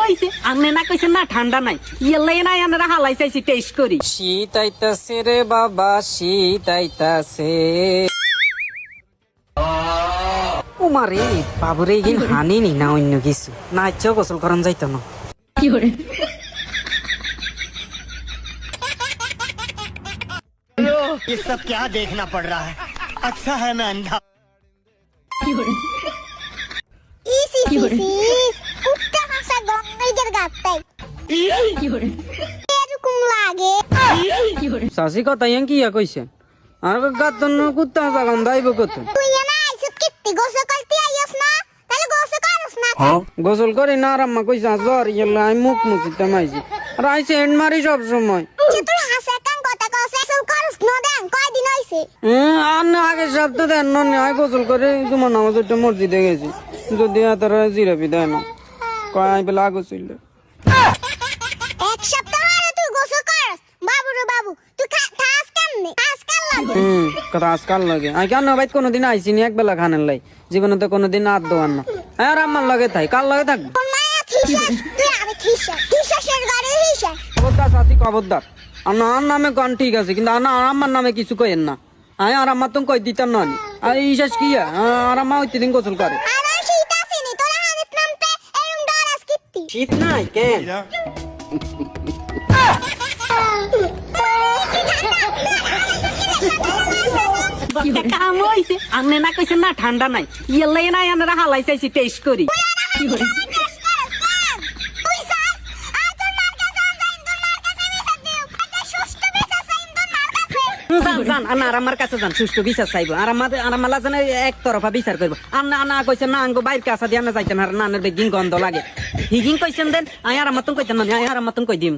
হইছে আনে না কইছে না ঠান্ডা নাই ইয়েলাই নাই আনারা হালাই চাইছি টেস্ট করি শীত আইতাছে রে বাবা শীত আইতাছে ও মারে বাবুরে ইগিন হানি নি না অন্য কিছু না ইচ্ছা গোসল করান যাইতো না ये सब क्या देखना पड़ रहा है अच्छा है मैं अंधा এরকম লাগে শাসি কথা ইয়ান কি ইয়া কইছে? আর গাত কুত্তা জাগান দাইব কত তুই না আইসত কিত্তি গোসল করতে আইস না তাহলে গোসল করস না গোসল করি না আম্মা কইছে জ্বর ইয়েলা আমি মুখ মুছিতে মাইছি। আর আইসে হেন্ড মারি সব সময়। তুই হাসা কান কথা কস গোসল করস না দেন কয়দিন হইছে আর না আগের সপ্তাহে দেন না আমি গোসল করে তোমার নামাজ একটা মসজিদে গেছি। যদি তারা জিরাপি দেয় না। কয় আই বেলা আগছিল এক সপ্তাহ আগে তুই গোসল করস। বাবু রে বাবু তুই খা খাস কেমনে? খাস কেন লাগে? হুম কথা আজকাল লাগে? আমি কেন ভাই কোনোদিন আইসি নি এক বেলা খানের লাই? জীবনে তো কোনোদিন আর দোয়ান না। হ্যাঁ আর আমার লগে লগে তুই আরে খিসাসের গাড়ি খিসাস খবরদার খবরদার। আর না আর নামে গান ঠিক আছে কিন্তু আর না আমার নামে কিছু কইেন না। আমি আর আমার তো কই দিতাম না নি। আর এই শেষ কি আর? আমার ওই দিন গোসল করে। আর ওই শীত তোরা হানিত নামতে এরম ডরাস কিত্তি। শীত নাই কেন? কাম হইছে আনে না কইছে না ঠান্ডা নাই ইয়েলাই নাই আনারা হালাই চাইছি টেস্ট করি আনা আর আমার কাছে যান। সুস্থ বিচার চাইব। আর আমার আর আমার জানে এক তরফা বিচার করব। আর না না কইছে না আঙ্গো বাইর কাছা দিয়ে না। যাইতেন আর নানের গন্ধ লাগে। হিগিন কইছেন দেন আই আর আমার কইতেন না আয় আর আমার কই দিম?